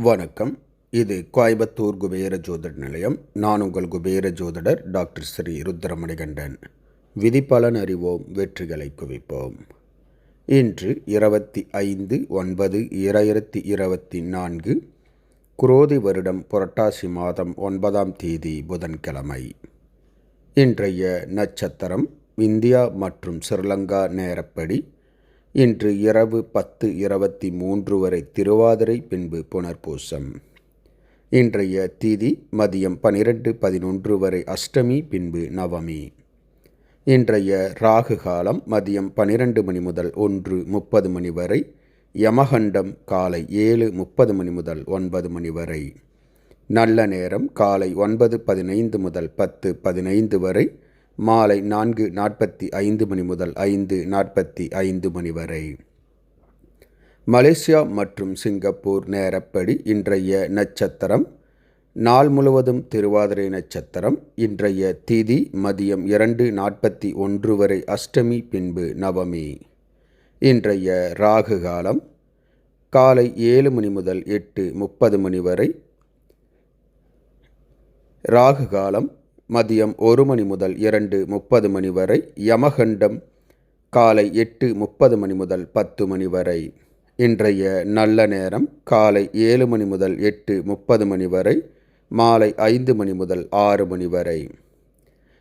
வணக்கம். இது கோயம்புத்தூர் குபேர ஜோதிட நிலையம். நான் உங்கள் குபேர ஜோதிடர் டாக்டர் ஸ்ரீ ருத்ரமணிகண்டன். விதிப்பலன் அறிவோம் வெற்றிகளை குவிப்போம். இன்று இருபத்தி ஐந்து ஒன்பது இரண்டாயிரத்தி இருபத்தி நான்கு குரோதி வருடம் புரட்டாசி மாதம் ஒன்பதாம் தேதி புதன்கிழமை. இன்றைய நட்சத்திரம் இந்தியா மற்றும் ஸ்ரீலங்கா நேரப்படி இன்று இரவு பத்து இருபத்தி மூன்று வரை திருவாதிரை பின்பு புனர்பூசம். இன்றைய தீதி மதியம் பனிரெண்டு பதினொன்று வரை அஷ்டமி பின்பு நவமி. இன்றைய ராகு காலம் மதியம் பனிரெண்டு மணி முதல் ஒன்று முப்பது மணி வரை யமகண்டம் காலை ஏழு முப்பது மணி முதல் ஒன்பது மணி வரை. நல்ல நேரம் காலை ஒன்பது பதினைந்து முதல் பத்து பதினைந்து வரை மாலை நான்கு நாற்பத்தி ஐந்து மணி முதல் ஐந்து நாற்பத்தி ஐந்து மணி வரை. மலேசியா மற்றும் சிங்கப்பூர் நேரப்படி இன்றைய நட்சத்திரம் நாள் முழுவதும் திருவாதிரை நட்சத்திரம் இன்றைய திதி மதியம் இரண்டு நாற்பத்தி ஒன்று வரை அஷ்டமி பின்பு நவமி. இன்றைய ராகு காலம் காலை ஏழு மணி முதல் எட்டு முப்பது மணி வரை. ராகு காலம் மதியம் ஒரு மணி முதல் இரண்டு முப்பது மணி வரை யமகண்டம் காலை எட்டு முப்பது மணி முதல் பத்து மணி வரை. இன்றைய நல்ல நேரம் காலை ஏழு மணி முதல் எட்டு முப்பது மணி வரை மாலை ஐந்து மணி முதல் ஆறு மணி வரை.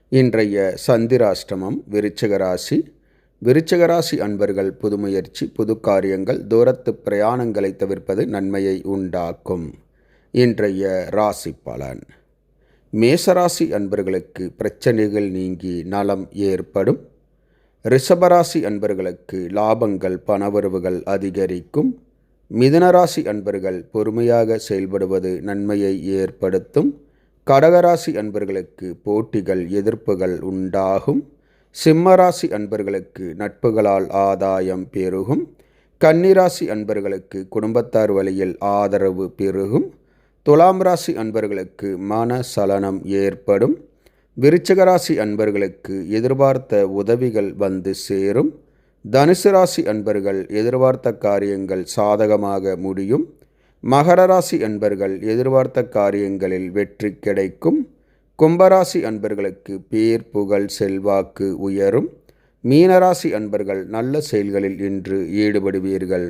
இன்றைய சந்திராஷ்டமம் விருச்சகராசி விருச்சகராசி அன்பர்கள் புதுமுயற்சி புது காரியங்கள் தூரத்து பிரயாணங்களை தவிர்ப்பது நன்மையை உண்டாக்கும். இன்றைய ராசி பலன். மேசராசி அன்பர்களுக்கு பிரச்சனைகள் நீங்கி நலம் ஏற்படும். ரிஷபராசி அன்பர்களுக்கு லாபங்கள் பணவரவுகள் அதிகரிக்கும். மிதுனராசி அன்பர்கள் பொறுமையாக செயல்படுவது நன்மையை ஏற்படுத்தும். கடகராசி அன்பர்களுக்கு போட்டிகள் எதிர்ப்புகள் உண்டாகும். சிம்மராசி அன்பர்களுக்கு நட்புகளால் ஆதாயம் பெருகும். கன்னிராசி அன்பர்களுக்கு குடும்பத்தார் வழியில் ஆதரவு பெருகும். துலாம் ராசி அன்பர்களுக்கு மன சலனம் ஏற்படும் விருச்சகராசி அன்பர்களுக்கு எதிர்பார்த்த உதவிகள் வந்து சேரும். தனுசு ராசி அன்பர்கள் எதிர்பார்த்த காரியங்கள் சாதகமாக முடியும். மகர ராசி அன்பர்கள் எதிர்பார்த்த காரியங்களில் வெற்றி கிடைக்கும். கும்பராசி அன்பர்களுக்கு பேர் புகழ் செல்வாக்கு உயரும். மீனராசி அன்பர்கள் நல்ல செயல்களில் இன்று ஈடுபடுவீர்கள்.